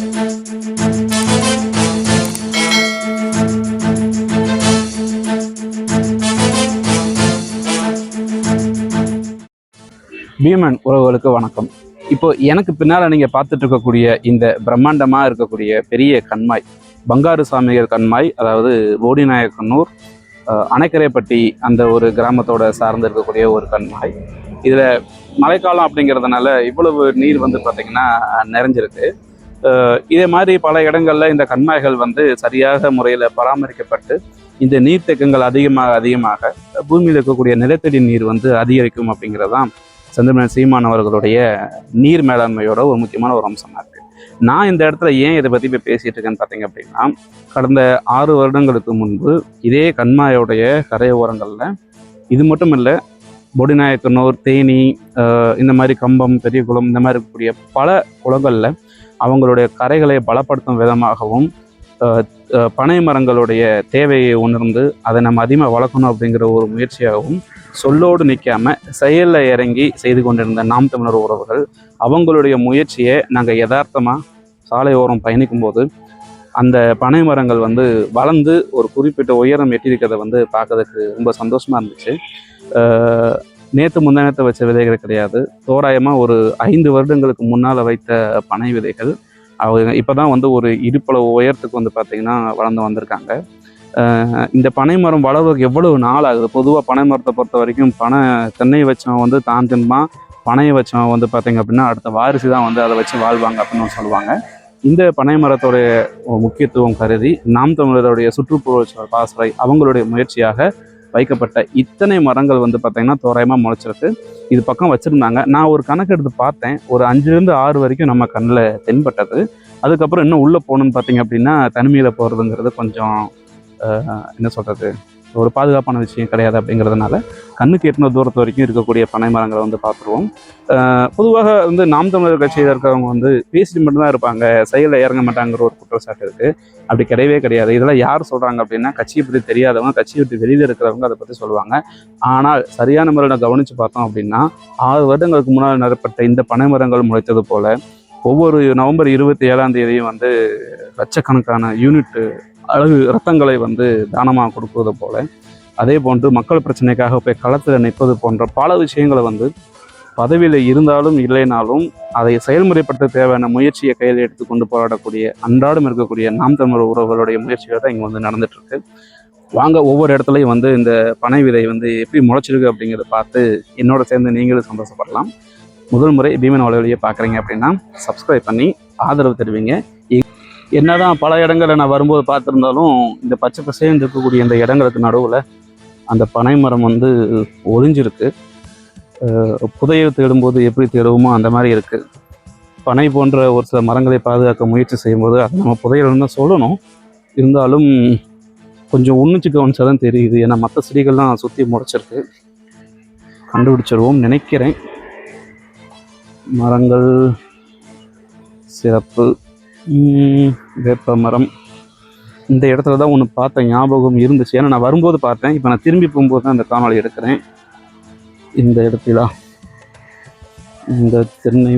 பீமன் உறவுகளுக்கு வணக்கம். இப்போ எனக்கு பின்னால் நீங்கள் பார்த்துட்டு இருக்கக்கூடிய இந்த பிரம்மாண்டமாக இருக்கக்கூடிய பெரிய கண்மாய் பங்காரு சாமிகள் கண்மாய் அதாவது போடிநாயக்கனூர் அணைக்கரைப்பட்டி அந்த ஒரு கிராமத்தோட சார்ந்து இருக்கக்கூடிய ஒரு கண்மாய். இதில் மழைக்காலம் அப்படிங்கிறதுனால இவ்வளவு நீர் வந்து பார்த்திங்கன்னா நிறைஞ்சிருக்கு. இதே மாதிரி பல இடங்களில் இந்த கண்மாய்கள் வந்து சரியாக முறையில் பராமரிக்கப்பட்டு இந்த நீர்த்தேக்கங்கள் அதிகமாக அதிகமாக பூமியில் இருக்கக்கூடிய நிலத்தடி நீர் வந்து அதிகரிக்கும் அப்படிங்கிறது தான் செந்தமிழன் சீமான் அவர்களுடைய நீர் மேலாண்மையோட ஒரு முக்கியமான ஒரு அம்சமாக இருக்குது நான் இந்த இடத்துல ஏன் இதை பற்றி இப்போ பேசிகிட்டு இருக்கேன்னு பார்த்தீங்க அப்படின்னா கடந்த ஆறு வருடங்களுக்கு முன்பு இதே கண்மாயோடைய கரையோரங்களில் இது மட்டும் இல்லை பொடிநாயக்கனூர் தேனி இந்த மாதிரி கம்பம் பெரியகுளம் இந்த மாதிரி இருக்கக்கூடிய பல குளங்களில் அவங்களுடைய கரைகளை பலப்படுத்தும் விதமாகவும் பனை மரங்களுடைய தேவையை உணர்ந்து அதை நம்ம அதிகமாக வளர்க்கணும் அப்படிங்கிற ஒரு முயற்சியாகவும் சொல்லோடு நிற்காம செயலில் இறங்கி செய்து கொண்டிருந்த நாம் தமிழர் உறவுகள் அவங்களுடைய முயற்சியை நாங்கள் யதார்த்தமாக சாலையோரம் பயணிக்கும்போது அந்த பனை மரங்கள் வந்து வளர்ந்து ஒரு குறிப்பிட்ட உயரம் எட்டியிருக்கிறத வந்து பார்க்கறதுக்கு ரொம்ப சந்தோஷமாக இருந்துச்சு. நேற்று முந்தானத்தை வச்ச விதைகள் கிடையாது. தோராயமாக ஒரு ஐந்து வருடங்களுக்கு முன்னால் வைத்த பனை விதைகள். அவங்க இப்போ தான் வந்து ஒரு இடுப்பளவு உயரத்துக்கு வந்து பார்த்திங்கன்னா வளர்ந்து வந்திருக்காங்க. இந்த பனை மரம் வளர்றதுக்கு எவ்வளவு நாள் ஆகுது? பொதுவாக பனை மரத்தை பொறுத்த வரைக்கும் பனை தென்னை வச்சவன் வந்து தான் தின்பான். பனையை வச்சவன் வந்து பார்த்திங்க அப்படின்னா அடுத்த வாரிசு தான் வந்து அதை வச்சு வாழ்வாங்க அப்படின்னு சொல்லுவாங்க. இந்த பனை மரத்தோடைய முக்கியத்துவம் கருதி நாம் தமிழருடைய சுற்றுப்புற பாசறை அவங்களுடைய முயற்சியாக வைக்கப்பட்ட இத்தனை மரங்கள் வந்து பார்த்தீங்கன்னா தோராயமாக முளைச்சிருக்கு. இது பக்கம் வச்சுருந்தாங்க. நான் ஒரு கணக்கு எடுத்து பார்த்தேன். ஒரு அஞ்சுலேருந்து ஆறு வரைக்கும் நம்ம கண்ணில் தென்பட்டது. அதுக்கப்புறம் இன்னும் உள்ளே போகணுன்னு பார்த்தீங்க அப்படின்னா தனிமையில் போகிறதுங்கிறது கொஞ்சம் என்ன சொல்கிறது ஒரு பாதுகாப்பான விஷயம் கிடையாது அப்படிங்கிறதுனால கண்ணுக்கு எட்டின தூரத்து வரைக்கும் இருக்கக்கூடிய பனை மரங்களை வந்து பார்த்துருவோம். பொதுவாக வந்து நாம் தமிழர் கட்சியில் இருக்கிறவங்க வந்து பேசிட்டு மட்டும்தான் இருப்பாங்க. செயலில் இறங்க மாட்டாங்கிற ஒரு குற்றச்சாட்டு இருக்குது அப்படி கிடையவே கிடையாது. இதெல்லாம் யார் சொல்கிறாங்க அப்படின்னா கட்சியை பற்றி தெரியாதவங்க கட்சியை விட்டு வெளியில் இருக்கிறவங்க அதை பற்றி சொல்லுவாங்க. ஆனால் சரியான முறையில் கவனித்து பார்த்தோம் அப்படின்னா ஆறு வருடங்களுக்கு முன்னால் நடப்பட்ட இந்த பனை மரங்கள் முளைத்தது போல ஒவ்வொரு நவம்பர் இருபத்தி ஏழாம் தேதியும் வந்து லட்சக்கணக்கான யூனிட் அழகு ரத்தங்களை வந்து தானமாக கொடுப்பது போல அதே போன்று மக்கள் பிரச்சனைக்காக போய் களத்தில் நிற்பது போன்ற பல விஷயங்களை வந்து பதவியில் இருந்தாலும் இல்லைனாலும் அதை செயல்முறைப்படுத்த தேவையான முயற்சியை கையில் எடுத்து கொண்டு போராடக்கூடிய அன்றாடம் இருக்கக்கூடிய நாம் தமிழர் உறவுகளுடைய முயற்சிகள் தான் இங்கே வந்து நடந்துட்டுருக்கு. வாங்க ஒவ்வொரு இடத்துலையும் வந்து இந்த பனை விதை வந்து எப்படி முளைச்சிருக்கு அப்படிங்கிறத பார்த்து என்னோட சேர்ந்து நீங்களும் சந்தோஷப்படலாம். முதல் முறை பீமன் வலைவலியை பார்க்குறீங்க அப்படின்னா சப்ஸ்கிரைப் பண்ணி ஆதரவு தருவீங்க. என்னதான் பல இடங்களை நான் வரும்போது பார்த்துருந்தாலும் இந்த பச்சை பசேன்னு இருக்கக்கூடிய இந்த இடங்களுக்கு நடுவில் அந்த பனை மரம் வந்து ஒளிஞ்சிருக்கு. புதையை தேடும்போது எப்படி தேடுவோமோ அந்த மாதிரி இருக்குது பனை போன்ற ஒரு சில மரங்களை பாதுகாக்க முயற்சி செய்யும்போது அதை நம்ம புதையல்னு தான் சொல்லணும். இருந்தாலும் கொஞ்சம் உன்னிச்சு கவனிச்சா தான் தெரியுது. ஏன்னா மற்ற செடிகள்லாம் சுற்றி முறைச்சிருக்கு கண்டுபிடிச்சிருவோம் நினைக்கிறேன். மரங்கள் சிறப்பு. வேப்ப மரம். இந்த இடத்துல தான் ஒன்று பார்த்த ஞாபகம் இருந்துச்சு. ஏன்னா நான் வரும்போது பார்த்தேன். இப்போ நான் திரும்பி போகும்போது தான் இந்த காணொலி எடுக்கிறேன். இந்த இடத்துல. இந்த தென்னை.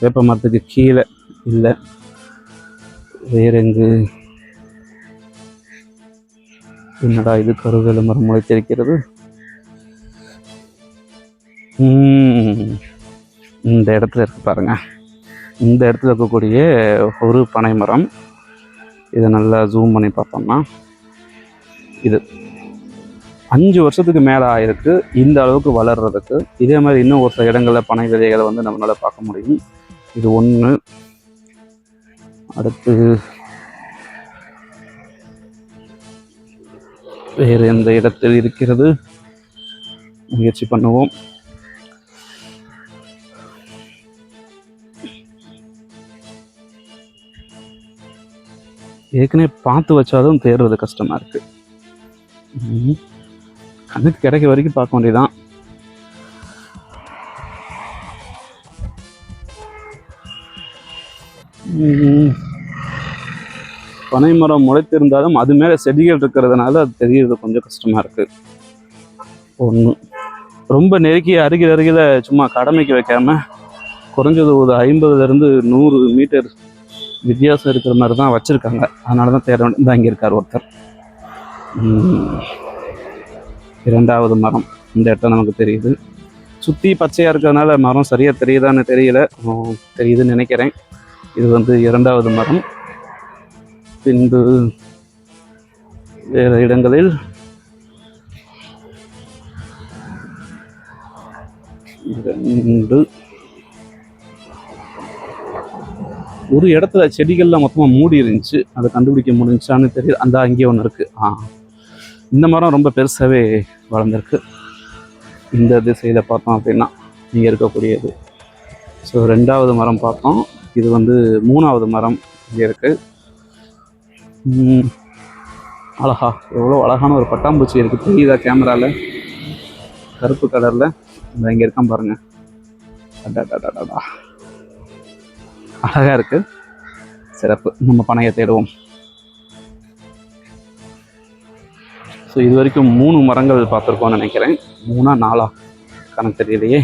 வேப்ப மரத்துக்கு கீழே இல்லை. வேறெங்கு என்னடா இது? கருவேல மரம் முளைத்திருக்கிறது இந்த இடத்துல இருக்கு பாருங்கள் இந்த இடத்துல இருக்கக்கூடிய ஒரு பனை மரம். இதை நல்லா ஜூம் பண்ணி பார்த்தோம்னா இது. அஞ்சு வருஷத்துக்கு மேலே ஆயிருக்கு. இந்த அளவுக்கு வளர்றதுக்கு. இதே மாதிரி இன்னும் ஒரு சில இடங்களில் பனை விதைகளை வந்து நம்மளால் பார்க்க முடியும். இது ஒன்று அடுத்து வேறு எந்த இடத்தில் இருக்கிறது? முயற்சி பண்ணுவோம். ஏற்கனவே பார்த்து வச்சாலும் தேடுறது கஷ்டமாக இருக்குது கண்ணுக்கு கிடைக்க வரைக்கும் பார்க்க வேண்டியதான் பனை மரம் முளைத்திருந்தாலும் அது மேலே செடிகள் இருக்கிறதுனால அது தெரியறது கொஞ்சம் கஷ்டமாக இருக்குது ஒன்று ரொம்ப நெருக்கி அருகில் அருகில் சும்மா கடமைக்கு வைக்காம குறைஞ்சது ஒரு ஐம்பதுலேருந்து நூறு மீட்டர் வித்தியாசம் இருக்கிற மாதிரி தான் வச்சுருக்காங்க. அதனால தான் தேட வேண்டியது. இங்கே இருக்கார் ஒருத்தர். இரண்டாவது மரம். இந்த இடத்த நமக்கு தெரியுது. சுற்றி பச்சையாக இருக்கிறதுனால மரம் சரியாக தெரியுதான்னு தெரியல. தெரியுதுன்னு நினைக்கிறேன். இது வந்து இரண்டாவது மரம். பின்பு வேறு இடங்களில் ரெண்டு ஒரு இடத்துல செடிகள்லாம் மொத்தமாக மூடி இருந்துச்சு. அதை கண்டுபிடிக்க முடிஞ்சான்னு தெரியல. அந்த அங்கேயே ஒன்று இருக்குது ஆ. இந்த மரம் ரொம்ப பெருசாகவே வளர்ந்துருக்கு. இந்த திசையில் பார்த்தோம் அப்படின்னா இங்கே இருக்கக்கூடியது. ஸோ ரெண்டாவது மரம் பார்த்தோம். இது வந்து மூணாவது மரம் இங்கே இருக்குது அழகா. எவ்வளோ அழகான ஒரு பட்டாம்பூச்சி இருக்குது தெரியுதா கேமராவில் கருப்பு கலரில். இந்த இங்கே இருக்கான் பாருங்கள் அடாடாடாடா அழகாக இருக்குது சிறப்பு. நம்ம பனையை தேடுவோம். ஸோ இது வரைக்கும் மூணு மரங்கள் பார்த்துருக்கோம்னு நினைக்கிறேன். மூணா நாலா? கணக்கு தெரியலையே.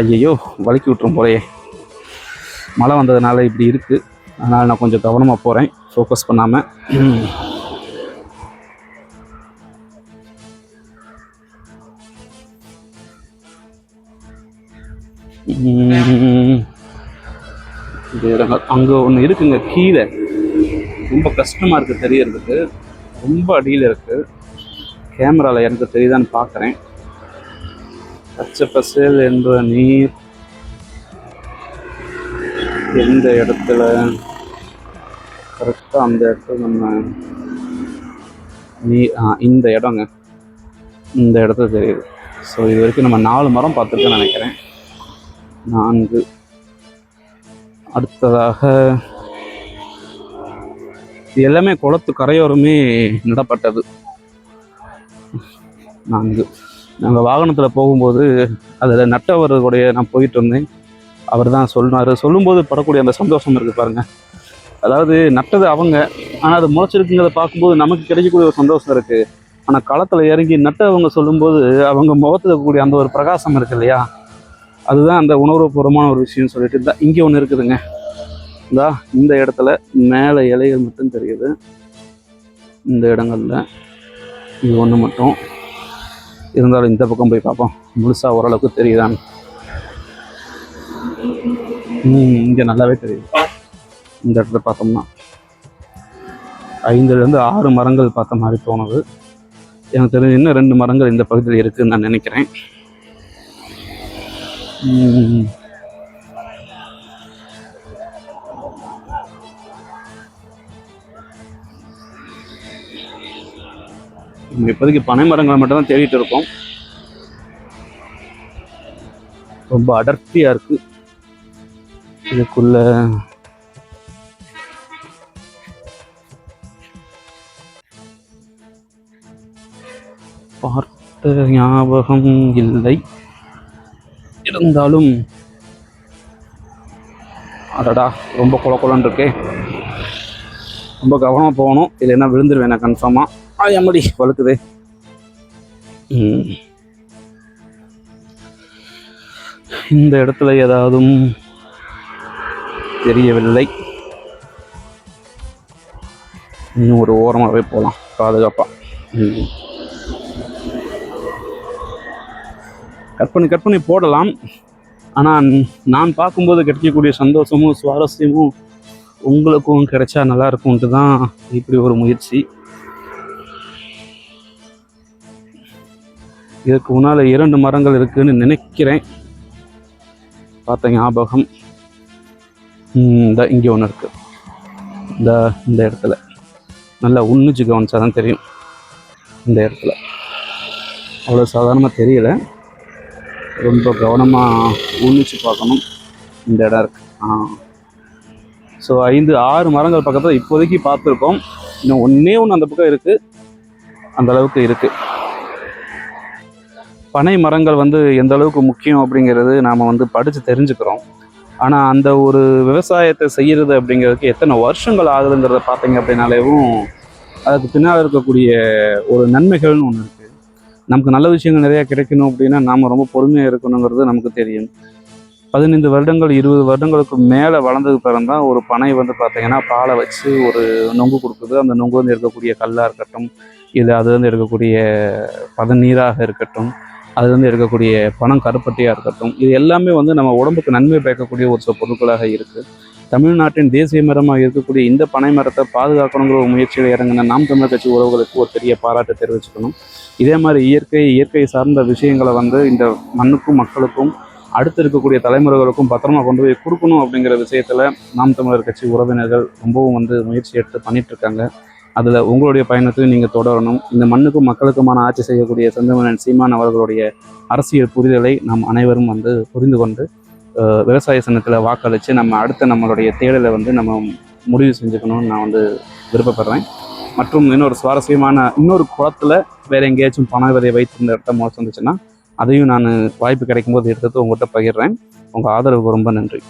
ஐயையோ வலிக்கி விட்டுரும் போலையே. மழை வந்ததுனால இப்படி இருக்குது அதனால் நான் கொஞ்சம் கவனமாக போகிறேன் ஃபோக்கஸ் பண்ணாமல் அங்கே ஒன்று இருக்குங்க கீழே. ரொம்ப கஷ்டமாக இருக்குது தெரியறதுக்கு. ரொம்ப அடியில் இருக்குது கேமராவில் எனக்கு தெரியுதான்னு பார்க்குறேன் பச்சை பசேல் என்ற நீர் எந்த இடத்துல? கரெக்டாக அந்த இடத்துல நம்ம நீ ஆ இந்த இடங்க. இந்த இடத்துல தெரியுது. ஸோ இது வரைக்கும் நம்ம நாலு மரம் பார்த்துருக்கேன்னு நினைக்கிறேன். நான்கு. அடுத்ததாக இது எல்லாமே குளத்து கரையோரமே நடப்பட்டது. நான்கு. நாங்கள் வாகனத்தில் போகும்போது அதில் நட்டவர்களுடைய நான் போயிட்டு இருந்தேன் அவர் தான் சொன்னார் சொல்லும்போது படக்கூடிய அந்த சந்தோஷம் இருக்குது பாருங்கள் அதாவது நட்டது அவங்க. ஆனால் அது முளைச்சிருக்குங்கிறத பார்க்கும்போது நமக்கு கிடைக்கக்கூடிய ஒரு சந்தோஷம் இருக்குது ஆனால் களத்தில் இறங்கி நட்டவங்க சொல்லும்போது அவங்க முகத்தில் இருக்கக்கூடிய அந்த ஒரு பிரகாசம் இருக்கு இல்லையா? அதுதான் அந்த உணர்வுபூர்வமான ஒரு விஷயம் சொல்லிட்டு இருந்தால் இங்கே ஒன்று இருக்குதுங்க. இந்தா இந்த இடத்துல மேலே இலைகள் மட்டும் தெரியுது. இந்த இடங்களில் இது ஒன்று மட்டும். இருந்தாலும் இந்த பக்கம் போய் பார்ப்போம். முழுசாக ஓரளவுக்கு தெரியுதான்னு. இங்கே நல்லாவே தெரியுது. இந்த இடத்துல பார்த்தோம்னா. ஐந்துலேருந்து ஆறு மரங்கள் பார்த்த மாதிரி தோணுது. எனக்கு தெரிஞ்சு இன்னும் ரெண்டு மரங்கள் இந்த பகுதியில் இருக்குதுன்னு நான் நினைக்கிறேன். இப்போதைக்கு பனை மரங்களை மட்டும் தான் தேடிட்டு இருக்கோம். ரொம்ப அடர்த்தியா இருக்கு. இதுக்குள்ள பார்த்த ஞாபகம் இல்லை. இருந்தாலும் அடடா ரொம்ப குல குலன்னு இருக்கே. ரொம்ப கவனமாக போகணும். இல்லைன்னா விழுந்துருவேன் நான் கன்ஃபார்மாக ஆ. எம்மடி வழுக்குதே. இந்த இடத்துல ஏதாவதும் தெரியவில்லை. இன்னும் ஒரு ஓரமாகவே போகலாம் பாதுகாப்பாக கற்பனை கற்பனை போடலாம். ஆனால் நான் பார்க்கும்போது கிடைக்கக்கூடிய சந்தோஷமும் சுவாரஸ்யமும் உங்களுக்கும் கிடைச்சா நல்லாயிருக்குன்ட்டு தான் இப்படி ஒரு முயற்சி. இதுக்கு முன்னால் இரண்டு மரங்கள் இருக்குன்னு நினைக்கிறேன். பார்த்த ஞாபகம். இந்த இங்கே ஒன்று இருக்குது இந்த இந்த இடத்துல. நல்லா உன்னிச்சு கவனிச்சா தான் தெரியும். இந்த இடத்துல. அவ்வளோ சாதாரணமாக தெரியலை. ரொம்ப கவனமாக உன்னிச்சு பார்க்கணும். இந்த இடம் இருக்கு. ஆ. ஸோ ஐந்து ஆறு மரங்கள் பக்கத்தில் இப்போதைக்கு பார்த்துருக்கோம். இன்னும் ஒன்றே ஒன்று அந்த பக்கம் இருக்குது அந்த அளவுக்கு இருக்குது பனை மரங்கள் வந்து எந்த அளவுக்கு முக்கியம் அப்படிங்கிறது நாம் வந்து படித்து தெரிஞ்சுக்கிறோம். ஆனால் அந்த ஒரு விவசாயத்தை செய்கிறது அப்படிங்கிறதுக்கு எத்தனை வருஷங்கள் ஆகுதுங்கிறத பார்த்தீங்க அப்படின்னாலேவும் அதுக்கு பின்னால் இருக்கக்கூடிய ஒரு நன்மைகள்னு ஒன்று இருக்குது நமக்கு நல்ல விஷயங்கள் நிறையா கிடைக்கணும் அப்படின்னா நாம் ரொம்ப பொறுமையாக இருக்கணுங்கிறது நமக்கு தெரியும். பதினைந்து வருடங்கள் இருபது வருடங்களுக்கு மேலே வளர்ந்ததுக்கு பிறகு தான் ஒரு பனை வந்து பார்த்தீங்கன்னா பாலை வச்சு ஒரு நொங்கு கொடுக்குது. அந்த நொங்கு வந்து இருக்கக்கூடிய கல்லாக இருக்கட்டும் இது அது வந்து இருக்கக்கூடிய பதநீராக இருக்கட்டும் அது வந்து இருக்கக்கூடிய பணம் கருப்பட்டியாக இருக்கட்டும் இது எல்லாமே வந்து நம்ம உடம்புக்கு நன்மை பயக்கக்கூடிய ஒரு சில பொருட்களாக இருக்குது தமிழ்நாட்டின் தேசிய மரமாக இருக்கக்கூடிய இந்த பனை மரத்தை பாதுகாக்கணுங்கிற ஒரு முயற்சியில் இறங்கின நாம் தமிழர் கட்சி உறவுகளுக்கு ஒரு பெரிய பாராட்டு தெரிவிச்சுக்கணும். இதே மாதிரி இயற்கை இயற்கை சார்ந்த விஷயங்களை வந்து இந்த மண்ணுக்கும் மக்களுக்கும் அடுத்து இருக்கக்கூடிய தலைமுறைகளுக்கும் பத்திரமா கொண்டு போய் கொடுக்கணும் அப்படிங்கிற விஷயத்துல நாம் தமிழர் கட்சி உறவினர்கள் ரொம்பவும் வந்து முயற்சி எடுத்து பண்ணிட்டு இருக்காங்க. அதில் உங்களுடைய பயணத்தையும் நீங்கள் தொடரணும். இந்த மண்ணுக்கும் மக்களுக்குமான ஆட்சி செய்யக்கூடிய செந்தமனன் சீமான் அவர்களுடைய அரசியல் புரிதலை நாம் அனைவரும் வந்து புரிந்து கொண்டு விவசாய சங்கத்தில் வாக்களித்து நம்ம அடுத்த நம்மளுடைய தேடலை வந்து நம்ம முடிவு செஞ்சுக்கணும்னு நான் வந்து விருப்பப்படுறேன். மற்றும் இன்னொரு சுவாரஸ்யமான இன்னொரு குளத்தில் வேற எங்கேயாச்சும் பண விதையை வைத்திருந்த இடத்த மோசம் வந்துச்சுன்னா அதையும் நான் வாய்ப்பு கிடைக்கும்போது எடுத்து உங்கள்கிட்ட பகிர்றேன். உங்கள் ஆதரவுக்கு ரொம்ப நன்றி.